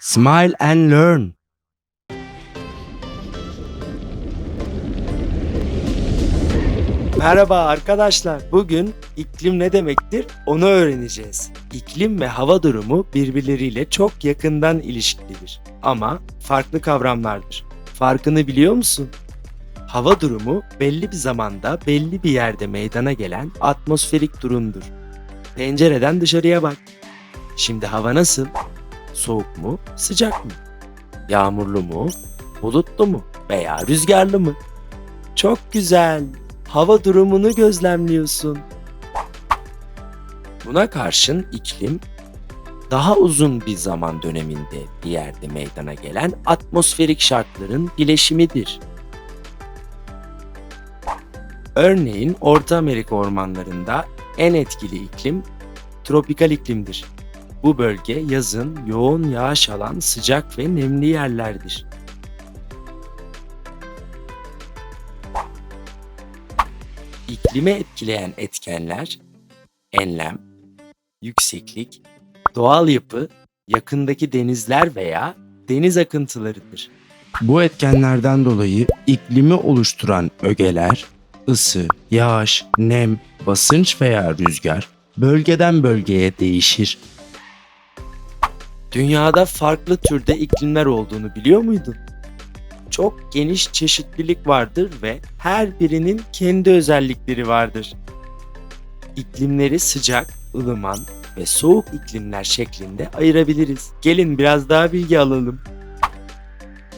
Smile and learn. Merhaba arkadaşlar. Bugün iklim ne demektir onu öğreneceğiz. İklim ve hava durumu birbirleriyle çok yakından ilişkilidir. Ama farklı kavramlardır. Farkını biliyor musun? Hava durumu belli bir zamanda belli bir yerde meydana gelen atmosferik durumdur. Pencereden dışarıya bak. Şimdi hava nasıl? Soğuk mu, sıcak mı? Yağmurlu mu, bulutlu mu veya rüzgarlı mı? Çok güzel. Hava durumunu gözlemliyorsun. Buna karşın iklim daha uzun bir zaman döneminde bir yerde meydana gelen atmosferik şartların bileşimidir. Örneğin Orta Amerika ormanlarında en etkili iklim tropikal iklimdir. Bu bölge yazın yoğun yağış alan sıcak ve nemli yerlerdir. İklimi etkileyen etkenler enlem, yükseklik, doğal yapı, yakındaki denizler veya deniz akıntılarıdır. Bu etkenlerden dolayı iklimi oluşturan ögeler, ısı, yağış, nem, basınç veya rüzgar bölgeden bölgeye değişir. Dünyada farklı türde iklimler olduğunu biliyor muydun? Çok geniş çeşitlilik vardır ve her birinin kendi özellikleri vardır. İklimleri sıcak, ılıman ve soğuk iklimler şeklinde ayırabiliriz. Gelin biraz daha bilgi alalım.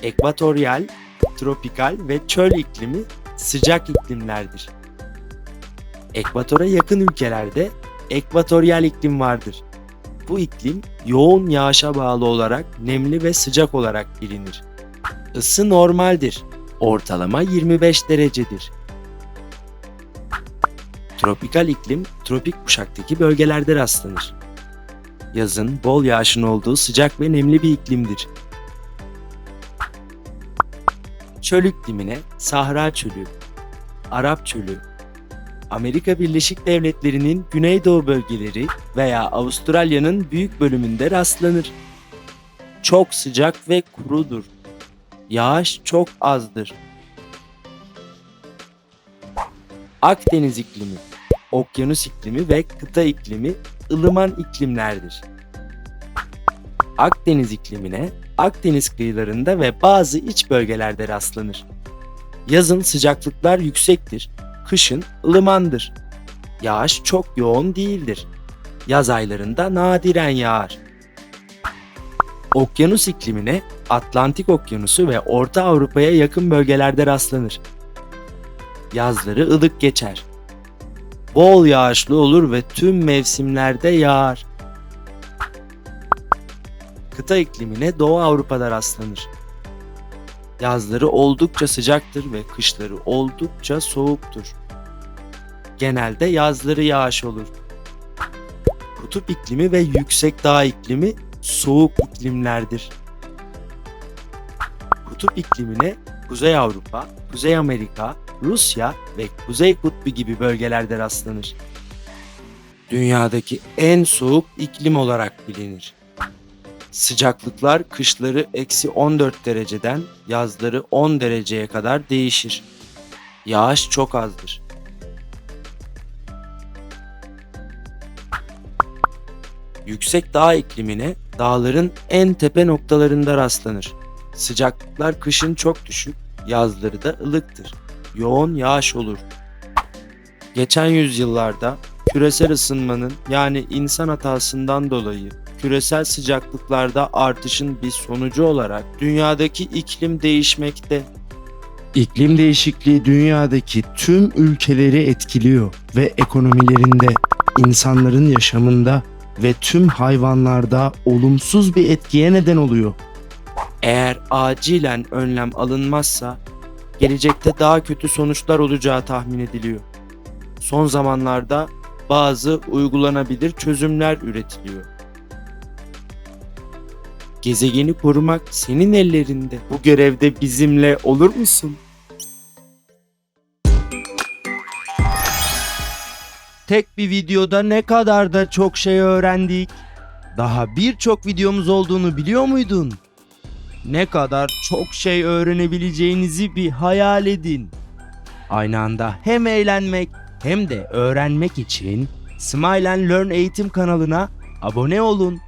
Ekvatoryal, tropikal ve çöl iklimi sıcak iklimlerdir. Ekvatora yakın ülkelerde ekvatoryal iklim vardır. Bu iklim yoğun yağışa bağlı olarak nemli ve sıcak olarak bilinir. Isı normaldir. Ortalama 25 derecedir. Tropikal iklim tropik kuşaktaki bölgelerde rastlanır. Yazın bol yağışın olduğu sıcak ve nemli bir iklimdir. Çöl iklimine Sahra Çölü, Arap Çölü, Amerika Birleşik Devletleri'nin güneydoğu bölgeleri veya Avustralya'nın büyük bölümünde rastlanır. Çok sıcak ve kurudur. Yağış çok azdır. Akdeniz iklimi, okyanus iklimi ve kıta iklimi ılıman iklimlerdir. Akdeniz iklimine Akdeniz kıyılarında ve bazı iç bölgelerde rastlanır. Yazın sıcaklıklar yüksektir, kışın ılımandır. Yağış çok yoğun değildir. Yaz aylarında nadiren yağar. Okyanus iklimine Atlantik Okyanusu ve Orta Avrupa'ya yakın bölgelerde rastlanır. Yazları ılık geçer. Bol yağışlı olur ve tüm mevsimlerde yağar. Kıta iklimine Doğu Avrupa'da rastlanır. Yazları oldukça sıcaktır ve kışları oldukça soğuktur. Genelde yazları yağış olur. Kutup iklimi ve yüksek dağ iklimi soğuk iklimlerdir. Kutup iklimine Kuzey Avrupa, Kuzey Amerika, Rusya ve Kuzey Kutbu gibi bölgelerde rastlanır. Dünyadaki en soğuk iklim olarak bilinir. Sıcaklıklar kışları eksi 14 dereceden yazları 10 dereceye kadar değişir. Yağış çok azdır. Yüksek dağ iklimine dağların en tepe noktalarında rastlanır. Sıcaklıklar kışın çok düşük, yazları da ılıktır. Yoğun yağış olur. Geçen yüzyıllarda küresel ısınmanın yani insan hatasından dolayı küresel sıcaklıklarda artışın bir sonucu olarak dünyadaki iklim değişmekte. İklim değişikliği dünyadaki tüm ülkeleri etkiliyor ve ekonomilerinde, insanların yaşamında ve tüm hayvanlarda olumsuz bir etkiye neden oluyor. Eğer acilen önlem alınmazsa gelecekte daha kötü sonuçlar olacağı tahmin ediliyor. Son zamanlarda bazı uygulanabilir çözümler üretiliyor. Gezegeni korumak senin ellerinde. Bu görevde bizimle olur musun? Tek bir videoda ne kadar da çok şey öğrendik. Daha birçok videomuz olduğunu biliyor muydun? Ne kadar çok şey öğrenebileceğinizi bir hayal edin. Aynı anda hem eğlenmek hem de öğrenmek için Smile and Learn eğitim kanalına abone olun.